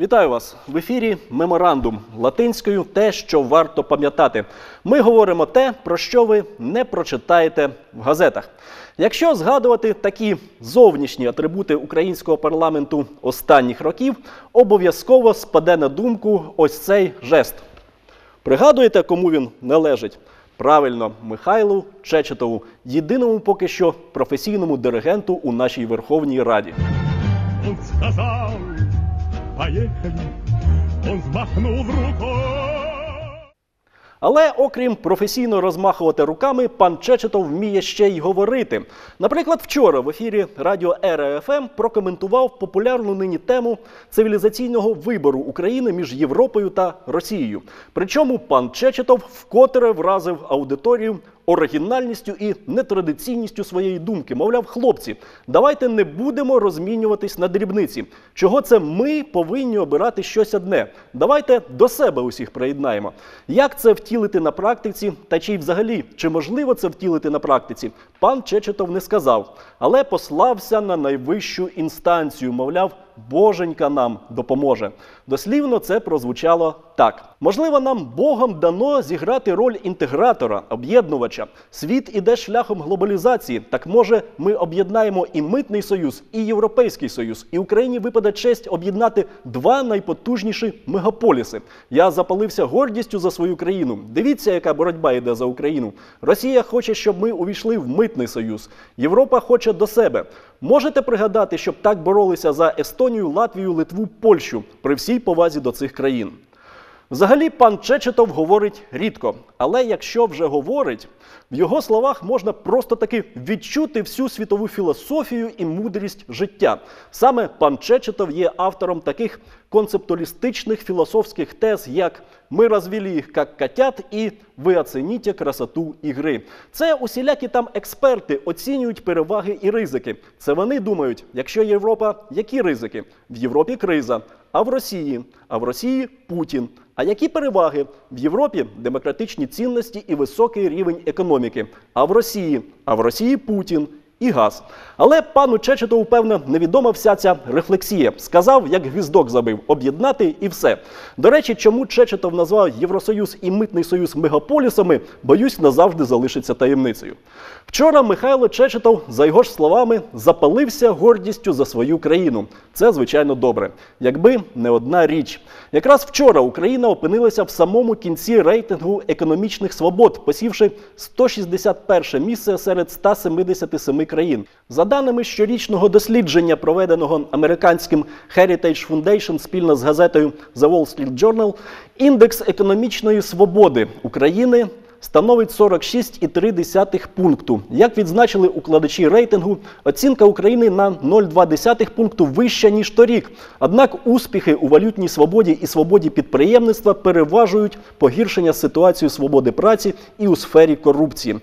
Вітаю вас в ефірі Меморандум латинською те, що варто пам'ятати. Ми говоримо те, про що ви не прочитаєте в газетах. Якщо згадувати такі зовнішні атрибути українського парламенту останніх років, обов'язково спаде на думку ось цей жест. Пригадуєте, кому він належить? Правильно, Михайлу Чечетову, єдиному поки що професійному диригенту у нашій Верховній Раді. Он сказал, поехали, он взмахнул рукой. Але окрім професійно розмахувати руками, пан Чечетов вміє ще й говорити. Наприклад, вчора в ефірі радіо Ера ФМ прокоментував популярну нині тему цивілізаційного вибору України між Європою та Росією. Причому пан Чечетов вкотре вразив аудиторію оригінальністю і нетрадиційністю своєї думки. Мовляв, хлопці, давайте не будемо розмінюватись на дрібниці. Чого це ми повинні обирати щось одне? Давайте до себе усіх приєднаємо. Як це втілити на практиці, та чи взагалі чи можливо це втілити на практиці? Пан Чечетов не сказав, але послався на найвищу інстанцію. Мовляв, Боженька нам допоможе. Дослівно це прозвучало так: можливо, нам Богом дано зіграти роль інтегратора, об'єднувача. Світ іде шляхом глобалізації. Так може, ми об'єднаємо і митний союз, і європейський союз, і Україні випаде честь об'єднати два найпотужніші мегаполіси. Я запалився гордістю за свою країну. Дивіться, яка боротьба йде за Україну. Росія хоче, щоб ми увійшли в митний союз. Європа хоче до себе. Можете пригадати, щоб так боролися за Естонію, Латвію, Литву, Польщу при всій повазі до цих країн. Взагалі, пан Чечетов говорить рідко, але якщо вже говорить, в його словах можна просто таки відчути всю світову філософію і мудрість життя. Саме пан Чечетов є автором таких концептуалістичних філософських тез, як ми розвели їх як котят і ви оцініть красоту ігри. Це усілякі там експерти оцінюють переваги і ризики. Це вони думають, якщо Європа, які ризики? В Європі криза, а в Росії, а в Росії Путін. А які переваги в Європі демократичні цінності і високий рівень економіки? А в Росії, а в Росії Путін. І газ. Але пану Чечетову, певно, невідома вся ця рефлексія. Сказав, як гвіздок забив, об'єднати і все. До речі, чому Чечетов назвав Євросоюз і Митний Союз мегаполісами, боюсь, назавжди залишиться таємницею. Вчора Михайло Чечетов, за його ж словами, запалився гордістю за свою країну. Це, звичайно, добре. Якби не одна річ. Якраз вчора Україна опинилася в самому кінці рейтингу економічних свобод, посівши 161 місце серед 177 країн. За даними щорічного дослідження, проведеного американським Heritage Foundation спільно з газетою The Wall Street Journal, індекс економічної свободи України становить 46,3 пункту. Як відзначили укладачі рейтингу, оцінка України на 0,2 пункту вища ніж торік. Однак успіхи у валютній свободі і свободі підприємництва переважують погіршення ситуації свободи праці і у сфері корупції.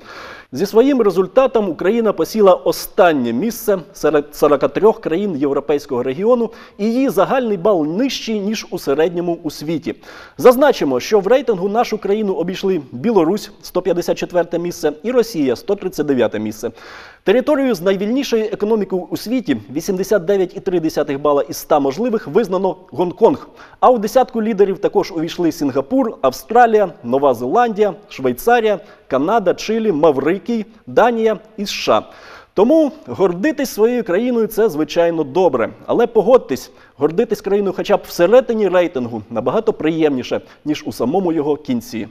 Зі своїм результатом Україна посіла останнє місце серед 43 країн європейського регіону, і її загальний бал нижчий ніж у середньому у світі. Зазначимо, що в рейтингу нашу країну обійшли Білорусь 154 місце і Росія 139 місце. Територію з найвільнішою економікою у світі 89,3 бала із 100 можливих визнано Гонконг. А у десятку лідерів також увійшли Сінгапур, Австралія, Нова Зеландія, Швейцарія, Канада, Чилі, Маврикій, Данія і США. Тому гордитись своєю країною це звичайно добре. Але погодьтесь, гордитись країною хоча б всередині рейтингу набагато приємніше, ніж у самому його кінці.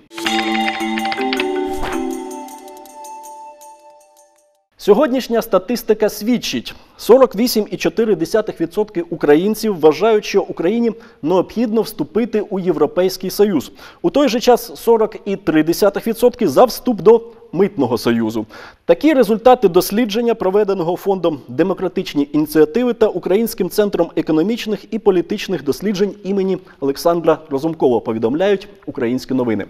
Сьогоднішня статистика свідчить: 48,4% українців вважають, що Україні необхідно вступити у Європейський Союз. У той же час 40,3% за вступ до Митного союзу. Такі результати дослідження, проведеного фондом демократичні ініціативи та Українським центром економічних і політичних досліджень імені Олександра Розумкова, повідомляють українські новини.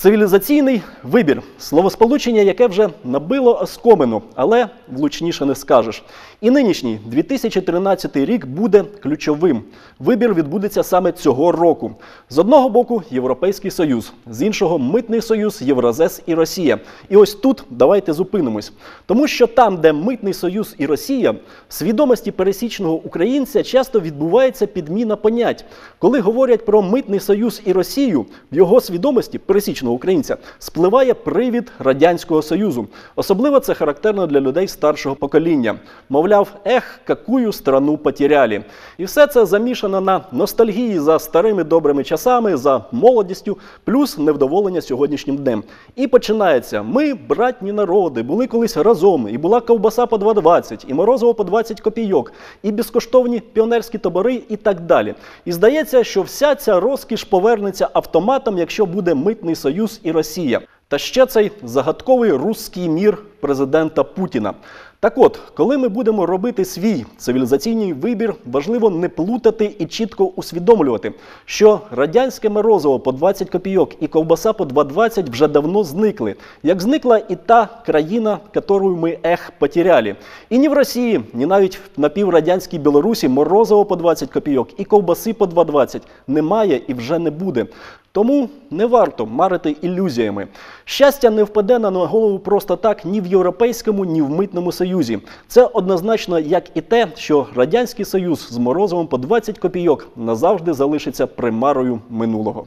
Цивілізаційний вибір словосполучення, яке вже набило оскомину, але влучніше не скажеш. І нинішній 2013 рік буде ключовим. Вибір відбудеться саме цього року. З одного боку Європейський Союз, з іншого Митний Союз, Євразес і Росія. І ось тут давайте зупинимось. Тому що там, де Митний Союз і Росія, в свідомості пересічного українця часто відбувається підміна понять. Коли говорять про Митний Союз і Росію, в його свідомості пересічного українця спливає привід Радянського Союзу. Особливо це характерно для людей старшого покоління. Мовляв, ех, какую страну потеряли. І все це замішано на ностальгії за старими добрими часами, за молодістю, плюс невдоволення сьогоднішнім днем. І починається: ми, братні народи, були колись разом, і була ковбаса по 2,20, і морозиво по 20 копійок, і безкоштовні піонерські табори, і так далі. І здається, що вся ця розкіш повернеться автоматом, якщо буде митний союз і Росія. Та ще цей загадковий русський мір президента Путіна. Так от, коли ми будемо робити свій цивілізаційний вибір, важливо не плутати і чітко усвідомлювати, що радянське морозиво по 20 копійок і ковбаса по 2,20 вже давно зникли. Як зникла і та країна, яку ми ех потеряли. І ні в Росії, ні навіть в напіврадянській Білорусі морозиво по 20 копійок і ковбаси по 2,20 немає і вже не буде. Тому не варто марити ілюзіями. Щастя не впаде на голову просто так ні в Європейському, ні в митному союзі. Це однозначно як і те, що радянський союз з морозивом по 20 копійок назавжди залишиться примарою минулого.